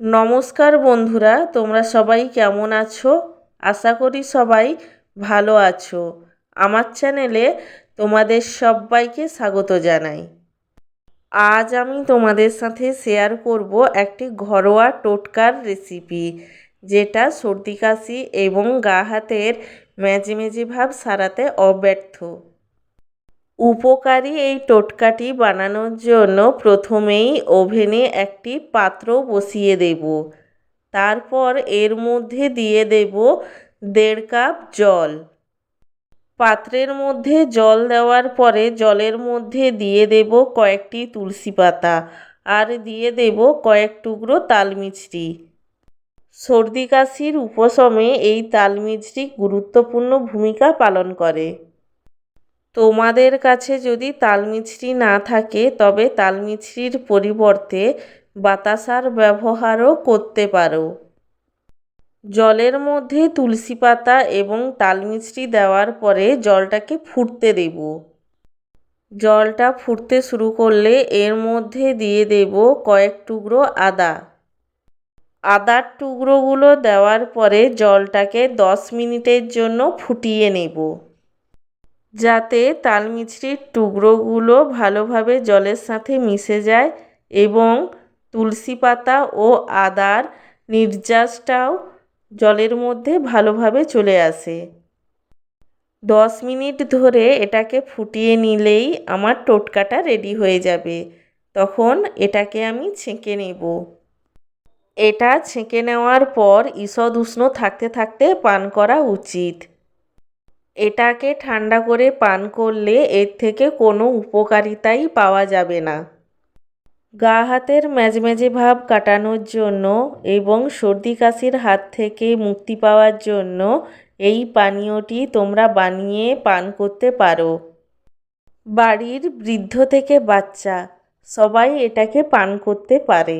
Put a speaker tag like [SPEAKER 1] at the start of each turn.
[SPEAKER 1] নমস্কার বন্ধুরা, তোমরা সবাই কেমন আছো? আশা করি সবাই ভালো আছো। আমার চ্যানেলে তোমাদের সবাইকে স্বাগত জানাই। আজ আমি তোমাদের সাথে শেয়ার করব একটি ঘরোয়া টোটকার রেসিপি, যেটা সর্দি কাশি এবং গা হাতের মেজে মেজে ভাব সারাতে অব্যর্থ। উপকারী এই টোটকাটি বানানোর জন্য প্রথমেই ওভেনে একটি পাত্র বসিয়ে দেব। তারপর এর মধ্যে দিয়ে দেব দেড় কাপ জল। পাত্রের মধ্যে জল দেওয়ার পরে জলের মধ্যে দিয়ে দেব কয়েকটি তুলসী পাতা আর দিয়ে দেব কয়েক টুকরো তালমিছরি। সর্দি কাশির উপশমে এই তালমিছরি গুরুত্বপূর্ণ ভূমিকা পালন করে। তোমাদের কাছে যদি তালমিছরি না থাকে, তবে তালমিছরির পরিবর্তে বাতাসার ব্যবহারও করতে পারো। জলের মধ্যে তুলসী পাতা এবং তালমিছরি দেওয়ার পরে জলটাকে ফুটতে দেব। জলটা ফুটতে শুরু করলে এর মধ্যে দিয়ে দেব কয়েক টুকরো আদা। আদার টুকরোগুলো দেওয়ার পরে জলটাকে দশ মিনিটের জন্য ফুটিয়ে নেব। যাতে তালমিছরির টুকরোগুলো ভালোভাবে জলের সাথে মিশে যায় এবং তুলসী পাতা ও আদার নির্যাসটাও জলের মধ্যে ভালোভাবে চলে আসে। দশ মিনিট ধরে এটাকে ফুটিয়ে নিলেই আমার টোটকাটা রেডি হয়ে যাবে। তখন এটাকে আমি ছেঁকে নেব। এটা ছেঁকে নেওয়ার পর ঈষদ উষ্ণ থাকতে থাকতে পান করা উচিত। এটাকে ঠান্ডা করে পান করলে এর থেকে কোনো উপকারিতাই পাওয়া যাবে না। গা হাতের ম্যাজম্যাজে ভাব কাটানোর জন্য এবং সর্দি কাশির হাত থেকে মুক্তি পাওয়ার জন্য এই পানীয়টি তোমরা বানিয়ে পান করতে পারো। বাড়ির বৃদ্ধ থেকে বাচ্চা, সবাই এটাকে পান করতে পারে।